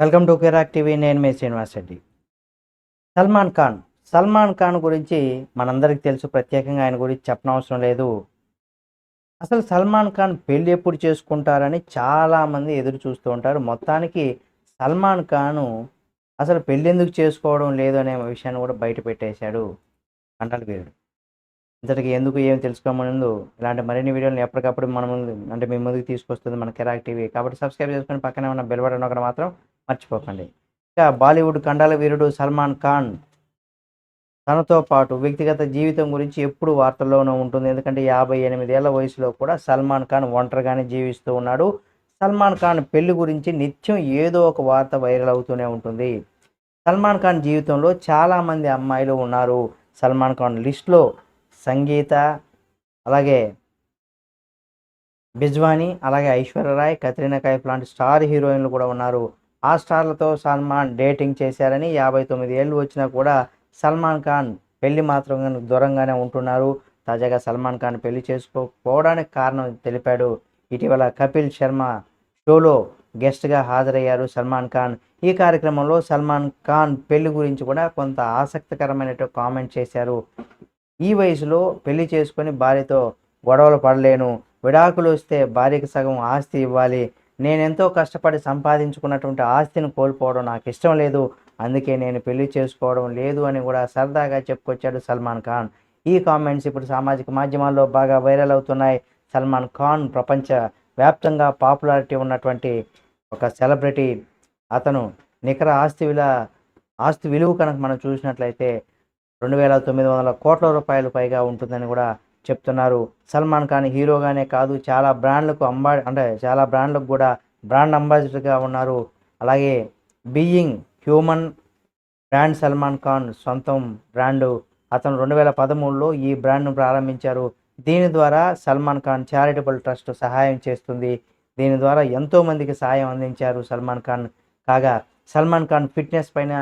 Welcome to Kirik TV నేను మీ శ్రీనివాస్ రెడ్డి. సల్మాన్ ఖాన్. సల్మాన్ ఖాన్ గురించి మనందరికీ తెలుసు ప్రత్యేకంగా ఆయన గురించి చెప్పనవసరం లేదు. అసలు సల్మాన్ ఖాన్ పెళ్ళి ఎప్పుడు చేసుకుంటారని చాలామంది ఎదురు చూస్తూ ఉంటారు. మొత్తానికి సల్మాన్ ఖాను అసలు పెళ్ళి ఎందుకు చేసుకోవడం లేదు అనే విషయాన్ని కూడా బయట పెట్టేశాడు కండల వీరుడు ఇంతటికి ఎందుకు ఏం తెలుసుకోమనుందు ఇలాంటి మరిన్ని వీడియోలు ఎప్పటికప్పుడు మన ముందు అంటే మీ ముందుకు తీసుకొస్తుంది మన కెరాక్ టీవీ. కాబట్టి సబ్స్క్రైబ్ చేసుకొని పక్కనే ఉన్న బెల్ బటన్ ఒకటి మాత్రం మర్చిపోకండి. ఇంకా బాలీవుడ్ కండాల వీరుడు సల్మాన్ ఖాన్ తనతో పాటు వ్యక్తిగత జీవితం గురించి ఎప్పుడు వార్తల్లోనూ ఉంటుంది. ఎందుకంటే యాభై ఎనిమిదేళ్ళ వయసులో కూడా సల్మాన్ ఖాన్ ఒంటరిగానే జీవిస్తూ ఉన్నాడు. సల్మాన్ ఖాన్ పెళ్ళి గురించి నిత్యం ఏదో ఒక వార్త వైరల్ అవుతూనే ఉంటుంది. సల్మాన్ ఖాన్ జీవితంలో చాలామంది అమ్మాయిలు ఉన్నారు. సల్మాన్ ఖాన్ లిస్ట్లో సంగీత అలాగే బిజ్వాని అలాగే ఐశ్వర్యరాయ్ కత్రినా కైఫ్ లాంటి స్టార్ హీరోయిన్లు కూడా ఉన్నారు. ఆ స్టార్లతో సల్మాన్ డేటింగ్ చేశారని యాభై తొమ్మిది ఏళ్ళు వచ్చినా కూడా సల్మాన్ ఖాన్ పెళ్ళి మాత్రం దూరంగానే ఉంటున్నారు. తాజాగా సల్మాన్ ఖాన్ పెళ్ళి చేసుకోకపోవడానికి కారణం తెలిపాడు. ఇటీవల కపిల్ శర్మ షోలో గెస్ట్గా హాజరయ్యారు సల్మాన్ ఖాన్. ఈ కార్యక్రమంలో సల్మాన్ ఖాన్ పెళ్ళి గురించి కూడా కొంత ఆసక్తికరమైన కామెంట్ చేశారు. ఈ వయసులో పెళ్ళి చేసుకొని భార్యతో గొడవలు పడలేను. విడాకులు వస్తే భార్యకి సగం ఆస్తి ఇవ్వాలి. నేనెంతో కష్టపడి సంపాదించుకున్నటువంటి ఆస్తిని కోల్పోవడం నాకు ఇష్టం లేదు. అందుకే నేను పెళ్ళి చేసుకోవడం లేదు అని కూడా సరదాగా చెప్పుకొచ్చాడు సల్మాన్ ఖాన్. ఈ కామెంట్స్ ఇప్పుడు సామాజిక మాధ్యమాల్లో బాగా వైరల్ అవుతున్నాయి. సల్మాన్ ఖాన్ ప్రపంచ వ్యాప్తంగా పాపులారిటీ ఉన్నటువంటి ఒక సెలబ్రిటీ. అతను నికర ఆస్తి విల ఆస్తి విలువ కనుక మనం చూసినట్లయితే రెండు వేల తొమ్మిది వందల కోట్ల రూపాయలు పైగా ఉంటుందని కూడా చెప్తున్నారు. సల్మాన్ ఖాన్ హీరోగానే కాదు చాలా బ్రాండ్లకు అంబా అంటే చాలా బ్రాండ్లకు కూడా బ్రాండ్ అంబాసిడర్గా ఉన్నారు. అలాగే being human brand Salman Khan సొంతం బ్రాండు. అతను రెండు వేల పదమూడులో ఈ బ్రాండ్ను ప్రారంభించారు. దీని ద్వారా సల్మాన్ ఖాన్ చారిటబుల్ ట్రస్ట్ సహాయం చేస్తుంది. దీని ద్వారా ఎంతోమందికి సహాయం అందించారు సల్మాన్ ఖాన్. కాగా సల్మాన్ ఖాన్ ఫిట్నెస్ పైన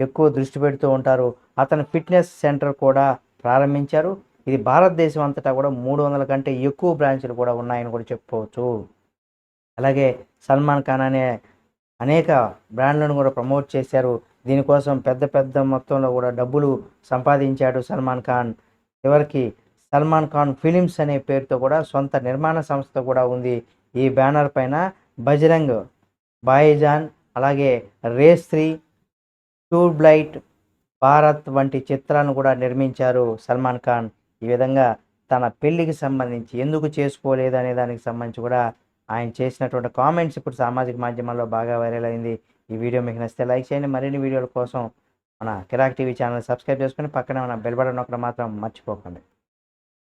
ఎక్కువ దృష్టి పెడుతూ ఉంటారు. అతను ఫిట్నెస్ సెంటర్ కూడా ప్రారంభించారు. ఇది భారతదేశం అంతటా కూడా మూడు వందల కంటే ఎక్కువ బ్రాంచ్లు కూడా ఉన్నాయని కూడా చెప్పుకోవచ్చు. అలాగే సల్మాన్ ఖాన్ అనే అనేక బ్రాండ్లను కూడా ప్రమోట్ చేశారు. దీనికోసం పెద్ద పెద్ద మొత్తంలో కూడా డబ్బులు సంపాదించాడు సల్మాన్ ఖాన్. చివరికి సల్మాన్ ఖాన్ ఫిలిమ్స్ అనే పేరుతో కూడా సొంత నిర్మాణ సంస్థ కూడా ఉంది. ఈ బ్యానర్ పైన బజరంగ్ బాయిజాన్ అలాగే రేస్ త్రీ ట్యూబ్లైట్ భారత్ వంటి చిత్రాలను కూడా నిర్మించారు సల్మాన్ ఖాన్. ఈ విధంగా తన పెళ్ళికి సంబంధించి ఎందుకు చేసుకోలేదు అనే దానికి సంబంధించి కూడా ఆయన చేసినటువంటి కామెంట్స్ ఇప్పుడు సామాజిక మాధ్యమాల్లో బాగా వైరల్ అయింది. ఈ వీడియో మీకు నచ్చితే లైక్ చేయండి. మరిన్ని వీడియోల కోసం మన కిరాక్ టీవీ ఛానల్ సబ్స్క్రైబ్ చేసుకొని పక్కనే ఉన్న బెల్ బటన్ ఒకటి మాత్రం మర్చిపోకండి.